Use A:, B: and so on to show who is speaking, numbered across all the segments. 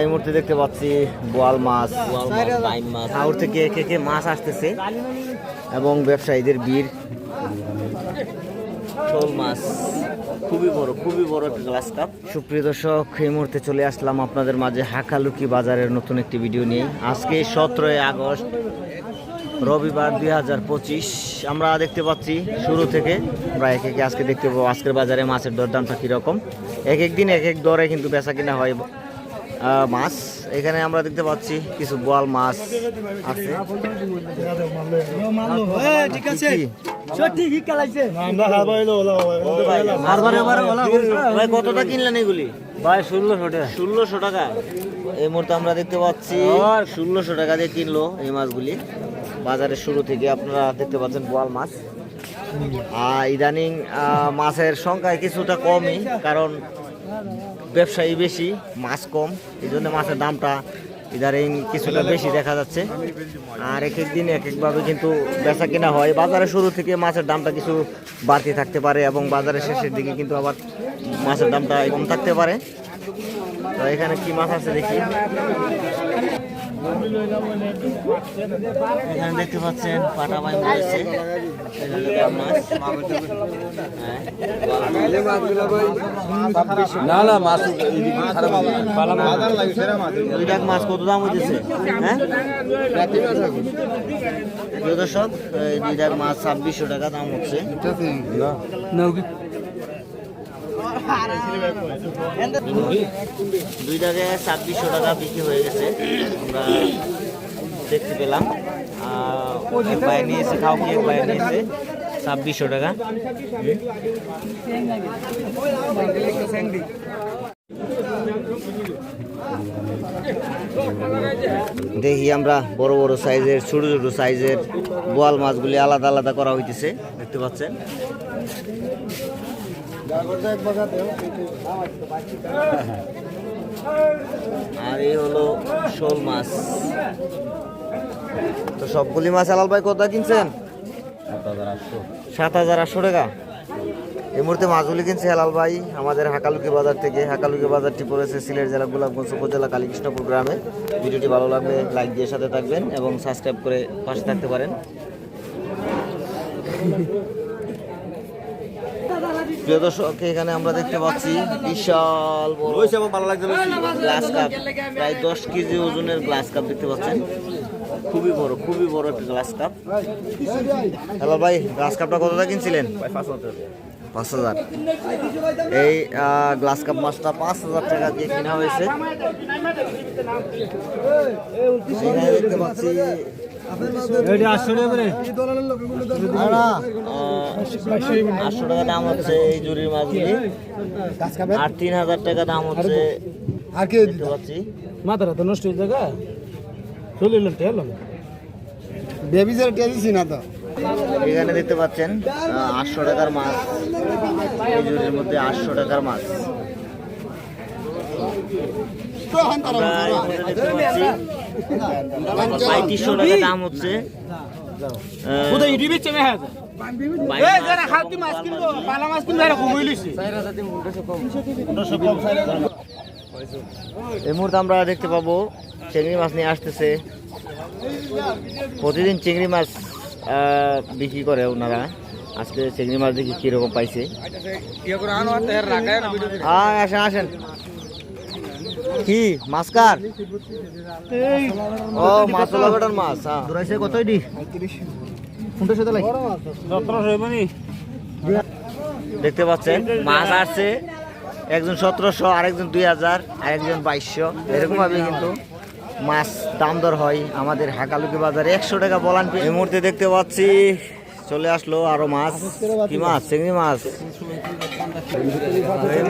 A: এই মুহূর্তে দেখতে পাচ্ছি বোয়াল মাছ। হাওর থেকে একে একে মাছ আসতেছে এবং ব্যবসায়ীদের বীর
B: শোল মাছ খুবই বড় খুবই বড় একটা গ্লাস কাপ
A: সুপ্রিয় দর্শক এই মুহূর্তে চলে আসলাম আপনাদের মাঝে হাকালুকি বাজারের নতুন একটি ভিডিও নিয়ে। আজকে সতেরোই আগস্ট রবিবার দুই হাজার পঁচিশ। আমরা দেখতে পাচ্ছি শুরু থেকে আমরা এক একে আজকে দেখতে পাবো আজকের বাজারে মাছের দরদামটা কীরকম। এক এক দিন এক এক দরে কিন্তু বেচা কিনা হয়। মাছ। এখানে আমরা দেখতে পাচ্ছি কিছু বোয়াল মাছ আছে।
C: ঠিক আছে।
A: কি?
C: ঠিকই খেলাইছে?
A: ভাই কতটা কিনলেন এগুলি?
C: ভাই ষোলোশো টাকা।
A: ষোলোশো টাকা। এই মুহূর্তে আমরা দেখতে পাচ্ছি ষোলোশো টাকা দিয়ে কিনলো এই মাছগুলি। বাজারের শুরু থেকে আপনারা দেখতে পাচ্ছেন বোয়াল মাছ। আর ইদানিং আহ, মাছের সংখ্যায় কিছুটা কমই কারণ ব্যবসায়ী বেশি, মাছ কম এই জন্য মাছের দামটা ইদারিং কিছুটা বেশি দেখা যাচ্ছে। আর এক এক দিন এক একভাবে কিন্তু বেচা কেনা হয়। বাজারে শুরু থেকে মাছের দামটা কিছু বাড়তি থাকতে পারে এবং বাজারের শেষের দিকে কিন্তু আবার মাছের দামটা কম থাকতে পারে। তো এখানে কি মাছ আছে দেখি। এখানে দেখতে পাচ্ছেন পাটা রয়েছে মাছ হ্যাঁ,
B: না না মাছ খারাপ
A: দুই লাখ মাছ কত দাম হইতেছে? হ্যাঁ? দর্শক দুই লাখ মাছ ছাব্বিশশো টাকা দাম হচ্ছে। দুই ছাব্বিশশো টাকা বিক্রি হয়ে গেছে। আমরা দেখতে পেলাম। এক নিয়েছে খাও কি নিয়েছে। ছাব্বিশশো টাকা। দেখি আমরা বড় বড় সাইজের, ছোট ছোট সাইজের বোয়াল মাছগুলি আলাদা আলাদা করা হইতেছে। দেখতে পাচ্ছেন? আর এই হলো শোল মাছ। তো সবগুলি মাছ আলাল ভাই কত কিনছেন? সাত হাজার আটশো টাকা। এই মুহূর্তে মাছগুলি কিনছে হেলাল ভাই। আমাদের হাকালুকি বাজার থেকে হাকালুকি বাজারটি পড়েছে সিলেট জেলা, গোলাপগঞ্জ উপজেলা, কালীকৃষ্ণপুর গ্রামে। ভিডিওটি ভালো লাগলে লাইক দিয়ে সাথে থাকবেন এবং সাবস্ক্রাইব করে পাশে থাকতে পারেন। প্রিয় দর্শক এখানে আমরা দেখতে পাচ্ছি বিশাল বড়
B: ভালো লাগছে
A: গ্লাস কাপ প্রায় দশ কেজি ওজনের গ্লাস কাপ দেখতে পাচ্ছেন। খুবই বড় খুবই বড় একটা গ্লাস কাপ হ্যালো ভাই গ্লাস কাপটা কতটা কিনছিলেন? পাঁচ হাজার এই গ্লাস কাপ মাছটা পাঁচ হাজার টাকা দিয়ে কেনা হয়েছে। দেখতে পাচ্ছি
C: আটশো টাকা
A: দাম হচ্ছে এই জুড়ির মাছগুলি। আর তিন হাজার টাকা দাম হচ্ছে
C: আর কে
A: দেখতে পাচ্ছি।
C: মাথাটা তো নষ্ট হয়ে জায়গা চলে এলাম টেলাম বেবি যারা টেলিছি না তো।
A: এখানে দেখতে পাচ্ছেন আটশো টাকার মাছ। এই জুড়ির মধ্যে আটশো টাকার মাছ। আমরা দেখতে পাচ্ছি। পঁয়ত্রিশশো টাকা দাম হচ্ছে।
C: হ্যাঁ এই
A: মুহূর্তে আমরা দেখতে পাবো চিংড়ি মাছ নিয়ে আসতেছে। প্রতিদিন চিংড়ি মাছ বিক্রি করে ওনারা। আজকে চিংড়ি মাছ দেখি কীরকম পাইছে। আসেন আসেন। কি? মাছ কার ও মাছ বেটার মাছ হ্যাঁ। দূরাইছে কতই দি কোনটার সাথে লাই দেখতে পাচ্ছেন মাছ আসছে। একজন সতেরোশো আরেকজন দুই হাজার আরেকজন বাইশশো। এরকম ভাবে কিন্তু মাছ দাম দর হয় আমাদের হাকালুকি বাজারে। একশো টাকা বলান এই মুহূর্তে দেখতে পাচ্ছি চলে আসলো আরও মাছ। কি মাছ? চিংড়ি মাছ। এই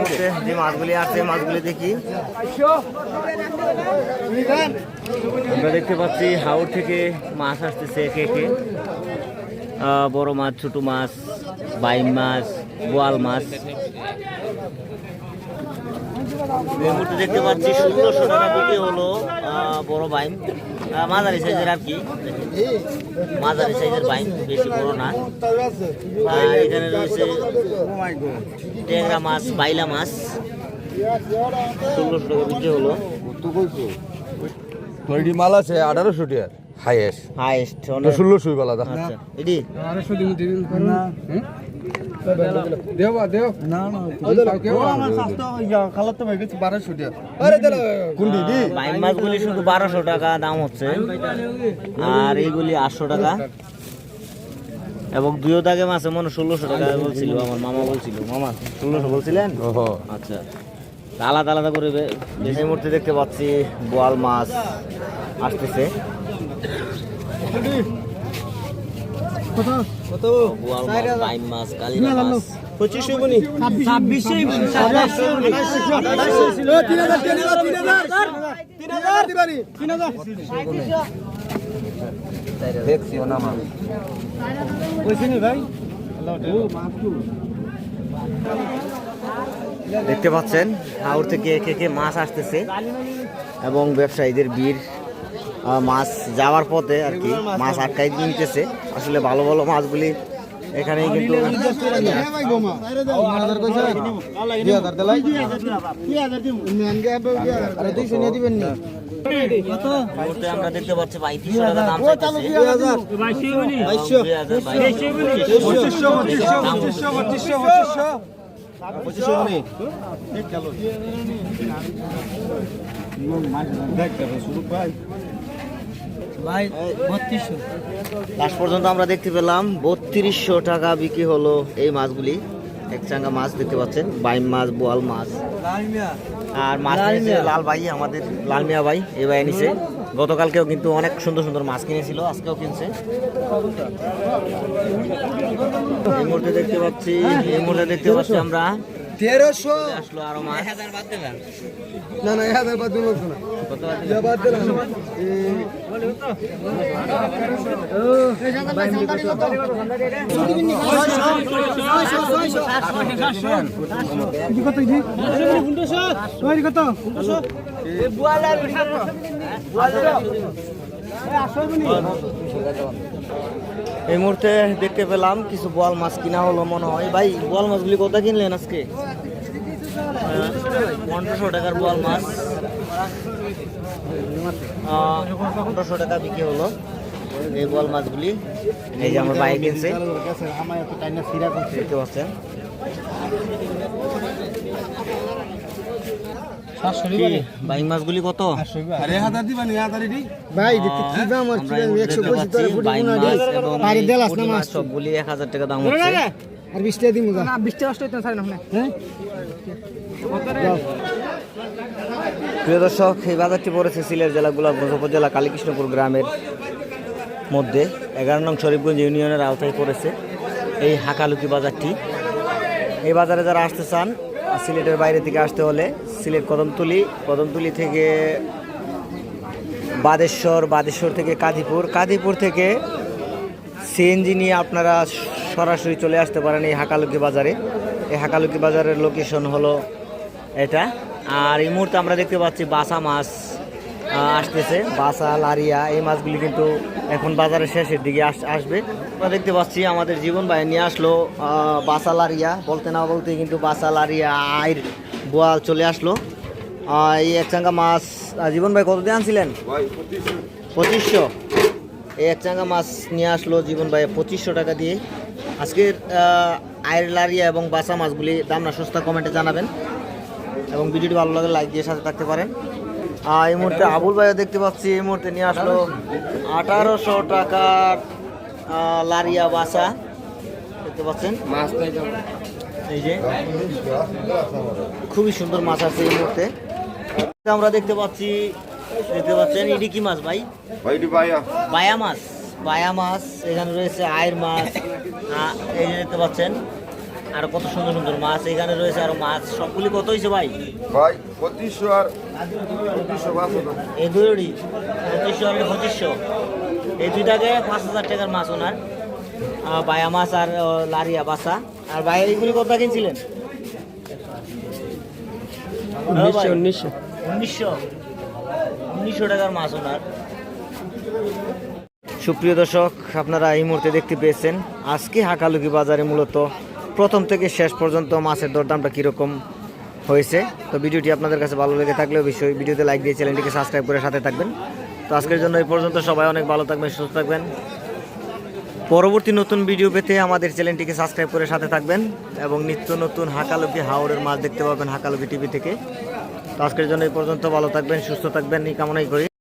A: যে মাছগুলি আছে মাছগুলি দেখি। আমরা দেখতে পাচ্ছি হাওড় থেকে মাছ আসতেছে একে একে। বড় মাছ, ছোট মাছ, বাইম মাছ, বোয়াল মাছ। এই দেখতে পাচ্ছি টাকা বিক্রি হলো বড় বাইম। মাঝারি সাইজের আর কি? মাঝারি সাইজের বাইম বেশি বড় না। আর এখানে রয়েছে ট্যাংরা মাছ বাইলা মাছ। ষোলোশো টাকা বিক্রি হলো।
D: কোয়ালিটি মাল আছে আঠারোশো টিয়ার হাইয়েস্ট
A: হাইস্ট
D: ষোলোশো বেলা দেখা
A: আচ্ছা এটি?
C: বারোশো টাকা
A: দাম হচ্ছে আর এইগুলি আটশো টাকা এবং দুইও দাগে মাছে মনে ষোলোশো টাকা বলছিল আমার মামা বলছিল মামা ষোলোশো বলছিলেন আচ্ছা আলাদা আলাদা করে বে- এই মুহূর্তে দেখতে পাচ্ছি বোয়াল মাছ আসতেছে
C: কত?
A: বোয়াল মাছ বাইম মাছ।
C: পঁচিশশো বনি? ছাব্বিশশো তিন হাজার তিন হাজার তিন হাজার। তিন হাজার। দিবানি তিন হাজার।
D: দেখছিও না মাল
C: কইছি নি ভাই?
A: দেখতে পাচ্ছেন হাওড় থেকে একে একে মাছ আসতেছে। এবং ব্যবসায়ীদের ভিড়। মাছ যাওয়ার পথে আর কি, মাছ আটকাই নিতেছে আসলে ভালো ভালো মাছগুলি এখানেই কিন্তু হাজার বাইশশো দাম
C: ভাই বত্রিশশো।
A: লাস্ট পর্যন্ত আমরা দেখতে পেলাম বত্রিশশো টাকা বিক্রি হলো এই মাছগুলি। এক চাঙ্গা মাছ দেখতে পাচ্ছেন বাইম মাছ বোয়াল মাছ। আর মাছ লাল ভাই আমাদের লাল মিয়া ভাই এই ভাই নিছে গতকালকেও কিন্তু অনেক সুন্দর সুন্দর মাছ কিনেছিল আজকেও কিনছে। এই মুহূর্তে দেখতে পাচ্ছি এই মুহূর্তে দেখতে পাচ্ছি আমরা
C: তেরোশো? না না এক হাজার বাদ দিল না।
A: কত
C: বাদ দিলাম কত
A: এই মুহূর্তে দেখতে পেলাম কিছু বোয়াল মাছ কিনা হলো মনে হয়। ভাই বোয়াল মাছগুলি কত কিনলেন আজকে? পনেরোশো টাকার বোয়াল মাছ। পনেরোশো টাকা বিক্রি হলো এই বোয়াল মাছগুলি। এই যে আমার বাইক কিনছে। দেখতে পাচ্ছেন। মাছগুলি কত?
C: আরে হাজার হাজার ভাই দেখতে কি দাম
A: মাছ সবগুলি এক হাজার টাকা দাম হচ্ছে।
C: আর টাকা দিমু না টাকা না হ্যাঁ?
A: প্রিয় দর্শক এই বাজারটি পড়েছে সিলেট জেলা গোলাপগঞ্জ উপজেলা কালীকৃষ্ণপুর গ্রামের মধ্যে। এগারো নং শরীফগঞ্জ ইউনিয়নের আওতায় পড়েছে এই হাকালুকি বাজারটি। এই বাজারে যারা আসতে চান সিলেটের বাইরে থেকে আসতে হলে সিলেট কদমতলি কদমতলি থেকে বাদেশ্বর বাদেশ্বর থেকে কাদিপুর। কাদিপুর থেকে সিএনজি নিয়ে আপনারা সরাসরি চলে আসতে পারেন এই হাকালুকি বাজারে। এই হাকালুকি বাজারের লোকেশন হলো এটা। আর এই মুহূর্তে আমরা দেখতে পাচ্ছি বাসা মাছ আসতেছে। বাসা, লারিয়া, এই মাছগুলি কিন্তু এখন বাজারের শেষের দিকে আস- আসবে। আমরা দেখতে পাচ্ছি আমাদের জীবন নিয়ে আসলো বাসা, লারিয়া। বলতে না বলতে কিন্তু বাসা, লারিয়া, আইর বোয়াল চলে আসলো। এই একচাঙ্গা মাছ জীবন ভাই কত দিয়ে আনছিলেন পঁচিশশো। এই এক চাঙ্গা মাছ নিয়ে আসলো জীবন ভাই পঁচিশশো টাকা দিয়ে। আজকের আয়ের লারিয়া এবং বাসা মাছগুলি দাম না সস্তা কমেন্টে জানাবেন। এবং ভিডিওটি ভালো লাগে লাইক দিয়ে সাথে থাকতে পারেন। আর এই মুহূর্তে আবুল ভাইও দেখতে পাচ্ছি এই মুহূর্তে নিয়ে আসলো আঠারোশো টাকার লারিয়া বাসা। দেখতে পাচ্ছেন? এই যে খুবই সুন্দর মাছ আছে এই মুহূর্তে। আমরা দেখতে পাচ্ছি দেখতে পাচ্ছেন ইডি কি মাছ ভাই? বায়া। মাছ বায়া মাছ এখানে রয়েছে আয়ের মাছ এই যে দেখতে পাচ্ছেন আর কত সুন্দর সুন্দর মাছ এখানে রয়েছে আরও মাছ সবগুলি কত হয়েছে ভাই?
D: ভাই পঁচিশশো আর
A: এই দুই পঁচিশশো আর পঁচিশশো। এই দুইটাকে পাঁচ হাজার টাকার মাছ ওনার। বায়া মাছ আর লারিয়া বাসা। আর বাইরে এইগুলি কত কিনছিলেন? উনিশশো উনিশশো। উনিশশো? উনিশশো টাকার মাছ ওনার। সুপ্রিয় দর্শক আপনারা এই মুহূর্তে দেখতে পেয়েছেন আজকে হাকালুকি বাজারে মূলত প্রথম থেকে শেষ পর্যন্ত মাছের দরদামটা কীরকম হয়েছে। তো ভিডিওটি আপনাদের কাছে ভালো লেগে থাকলে অবশ্যই ভিডিওতে লাইক দিয়ে চ্যানেলটিকে সাবস্ক্রাইব করে সাথে থাকবেন। তো আজকের জন্য এই পর্যন্ত সবাই অনেক ভালো থাকবেন সুস্থ থাকবেন। পরবর্তী নতুন ভিডিও পেতে আমাদের চ্যানেলটিকে সাবস্ক্রাইব করে সাথে থাকবেন এবং নিত্য নতুন হাকালুকি হাওড়ের মাছ দেখতে পাবেন হাকালুকি টিভি থেকে। তো আজকের জন্য এই পর্যন্ত, ভালো থাকবেন, সুস্থ থাকবেন, এই কামনাই করি।